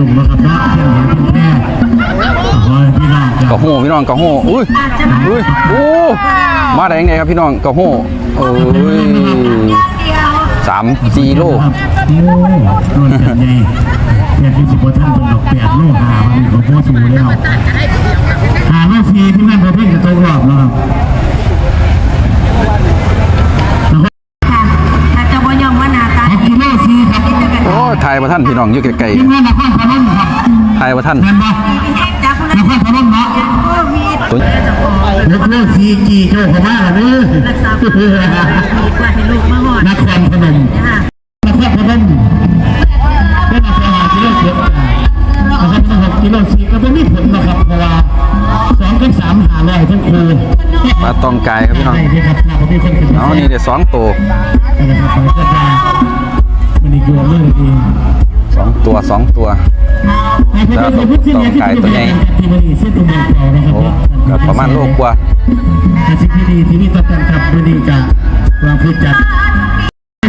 ดุมนะครับเนาะเพียงเห็นเพียงแค่ขอให้พี่น้องกระโหพี่น้องกระโหอุ้ยอุ้ยโอ้มาได้ยังไงครับพี่น้องกระโหเอ้ยสามสี่โลครับโอ้โดนแบบใหญ่แค่ที่สิบกว่าท่านเป็นดอกแปดโลหาวันนี้ของพ่อสูแล้วหาโลฟีที่นั่นประเภทจะตกรอบแล้วครับ โอ้ไทยประท่านพี่น้องอยู่ไกลที่นั่นนครพนมครับๆไทยประท่านเห็นปะจากคนนละครพนมเนาะก็มีตัวหกกิโลฟีกี่โลเข้ามาแล้วเนี่ยรักษาความดีกว่าให้ลูกมาหอดนครพนมค่ะนครพนมได้มาสหากิโลเกือบนะครับหกกิโลฟีก็ไม่มีผลนะครับเพราะว่าสองกับสามหาร้อยทั้งคู่ปลาตองกายครับพี่น้องได้ที่ครับถ้าผมมีคนขึ้นเอานี่เดี๋ยวสองตัว นะครับไปก็จะมันอีกรวมเลยทีสองตัวสองตัวแล้วต้องไก่ตัวใหญ่ที่มันอีเส้นตัวเมืองเก่านะครัโอ้ก็ประมาณโลกกว่าแต่สิ่งที่ดีที่นี่ต้องการครับมันดีกับวางผู้จัด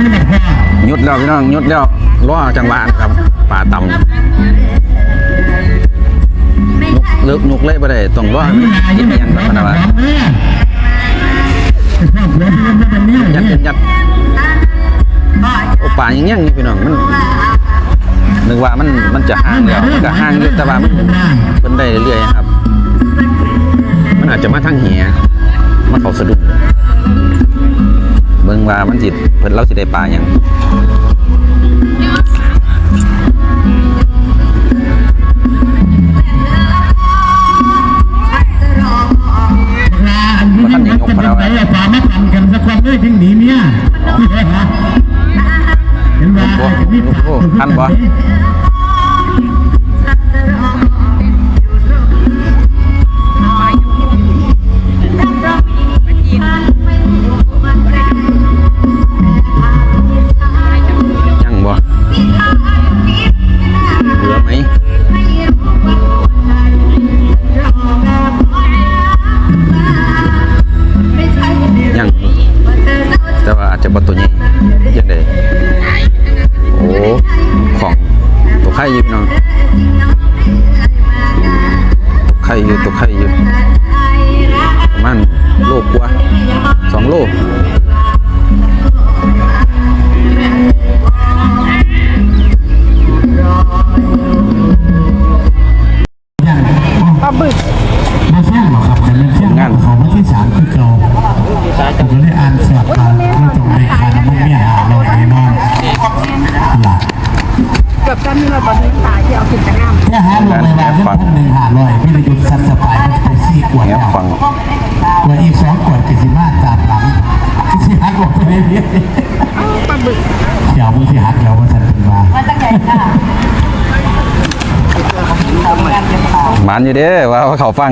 นี่นะพ่อยุดแล้วพี่น้องยุดแล้วล้อจังหวะนะครับป่าต่ำนุกเลิกนุกเลยบ่ได้ต้องล้อนี่นะยัยังงไม่ยังพร้อกัมนนะนะวะพ่อผัวที่ยังไม่เป็นเนี่ยยัดยัดยัด โอ้ป่ายังยังนี่พี่น้องมันนึกว่ามันมันจะห่างแล้วมันก็ห่างอยู่แต่ว่ามันเพิ่นได้เรื่อยๆครับ มันอาจจะมาทางเหียมาเขาสะดุดเบิ่งว่ามันสิเพิ่นเราสิได้ปลาหยังลาอันนี้มันจะเป็นไปอะปลาไม่ทันกันสักคนเลยถึงหนีเมียเห็ โอ้โหทันบ่ หลักเกือบจะมีระบบนิสัยที่เอาขึ้นจากน้ำแค่หาลงในวันพันหนึ่งหาลอยพี่ระยุทธ์สันสปายมันไปซี่กวดแอบแล้วฟังกวดอีกสองกวดกิสิมาตามหลังที่หักลงไปเรื่อยปลาบึกๆเดี๋ยวมึงที่หักเดี๋ยวมาสั่นเป็นมามาจากไหนค่ะหมันอยู่เด้ว่าว่าเขาฟัง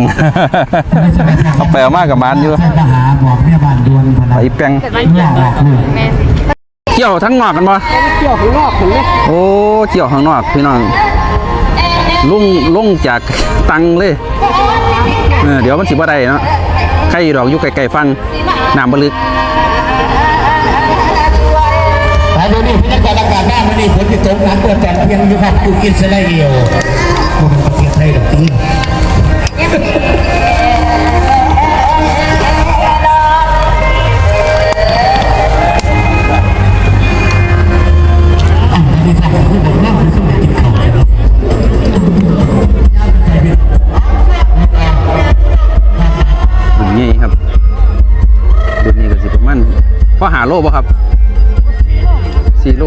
เอาไปเอามากกับหมันอยู่ใช่ทหารบอกเนี่ยบ้านดวนพนัไปนแปงเมื่อบอกลูก เกี่ยวทั้งนอกกันบ่เกี่ยวข้างนอกผมเลยโอ้เกี่ยวข้างนอกพี่น้องลุงลงจากตังเลยเออเดี๋ยวมันสิบ่ได้เนาะใครอยู่ดอกอยู่ไกลๆฟังน้ำบ่ลึกแต่เดี๋ยวนี้พยากรณ์อากาศหน้ามันนี่ฝนที่ตกหนักกว่าตอนเพียงอยู่ครับอยู่อิสราเอลมันเป็นประเทศไทยหรอกจีน พอหาโลบ่ครับสี่โล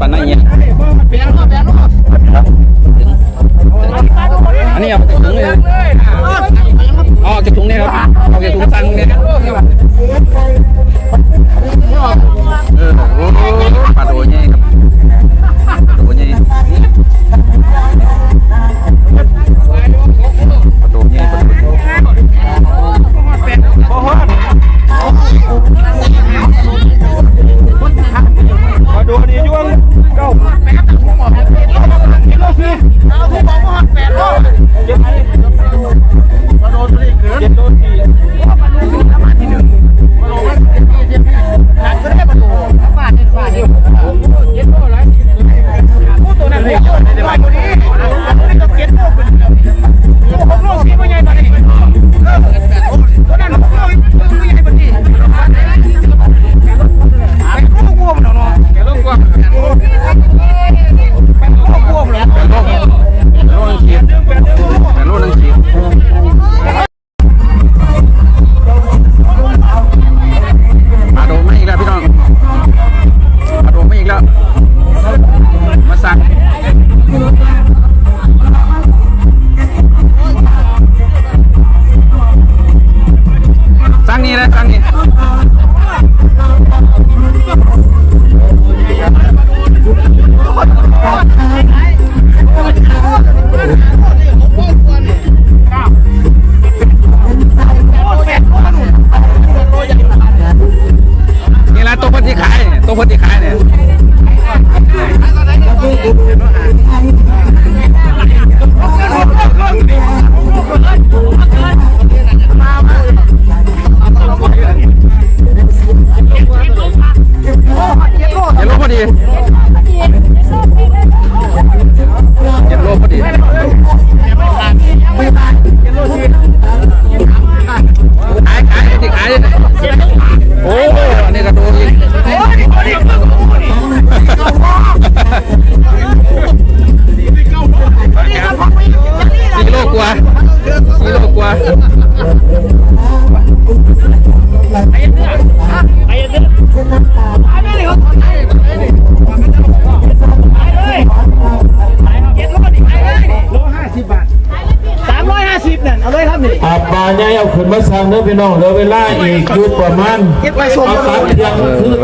ปานนั้นเนี่ยอันนี้เอาจากถุงเลยเอาอจากถุงนี่ครับเอาออกจากถุงตังเนี่ย สั่ เอาขึ้นมาสั่งเด้อพี่น้องเหลือเวลาอีกอยู่ประมาณเอาตัดเทียงคือ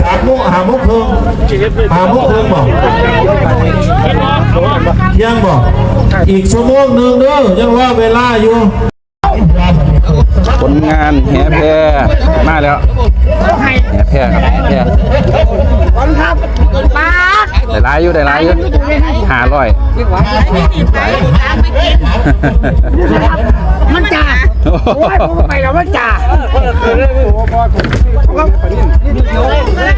สามโมงหาโมงครึ่งหาโมงครึ่งบอกเที่ยงบอกอีกชั่วโมงหนึ่งเด้อยังว่าเวลาอยู่ผลงานแห่แพรมาแล้วแห่แพรครับแห่แพรได้หลายอยู่ได้หลายอยู่หาร้อย มันจ่าโอ้ยผมไปแล้วมันจ่า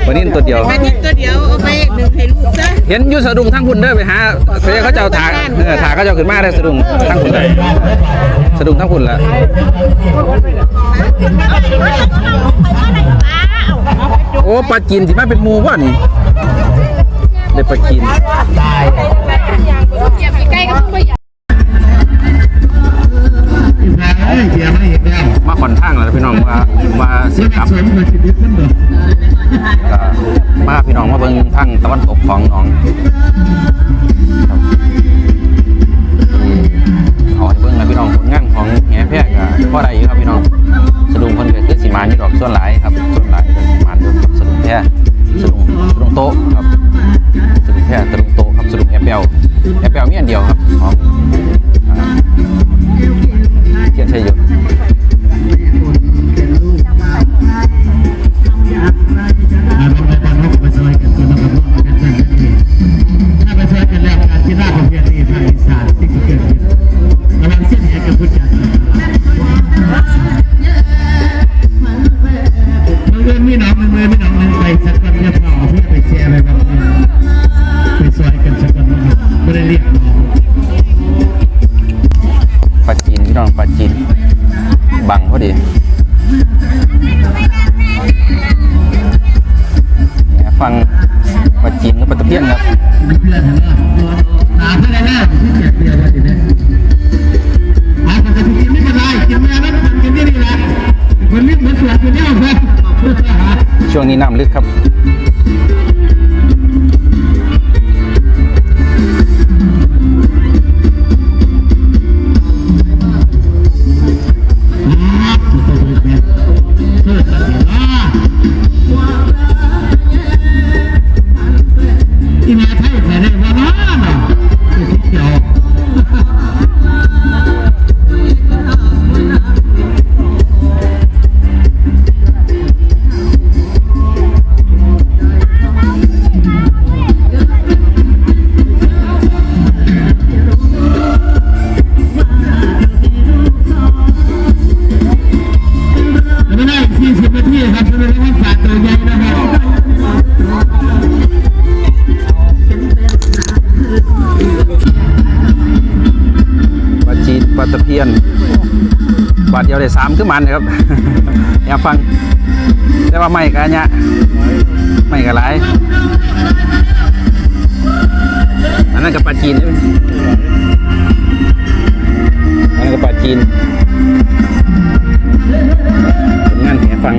วันนี้ตัวเดียวอันนี้ตัวเดียวเอาไปหนึ่งให้ลูกซะเห็นยูสะดุงทั้งคุณเด้อไปหาเสียเขาเจ้าถาเออถาเขาเจ้าขึ้นมาได้สะดุงทั้งคุณเลยสะดุงทั้งคุณละโอ้ปลาจีนที่มาเป็นมูว่ะนี่ได้ปลาจีนเหยี ว่าสิกลับสวยเหมือนชีวิตมันเด้อก็มาพี่น้องมาเบิ่งทางตะวันตกของหนองครับเอาให้เบิ่งนะพี่น้องผลงานของแหแพรกก็พอได้อยู่ครับพี่น้องสะดุงเพิ่นก็คือสิมาอยู่ดอกส่วนหลายครับส่วนหลายก็สิมาอยู่กับสะดุงแพรสะดุงสะดุงโต๊ะครับสะดุงแพรสะดุงโต๊ะครับสะดุงแอปเปิลแอปเปิลมีอันเดียวครับของเทียนชัยยุท กำลังเส้นแหกับพุทธจันทร์มันเรื่องมีหนองมันเรื่องมีหนองนึ่งไปสักวันจะเผาเพื่อไปแชร์ไปบางทีไปซอยกันสักวันไม่ได้เรียกน้องปลาจีนพี่น้องปลาจีนบังพอดีฟังปลาจีนกับปลาตะเพียนครับ ช่วงนี้น้ำลึกครับ ตะเพียนบาทเดียวได้สามขึ้นมันนะครับอย่าฟัง แต่ว่าไม่กันเนี่ยไม่กันหลายอันนั้นกับปลาจีนอันนั้นกับปลาจีนงานแหฟัง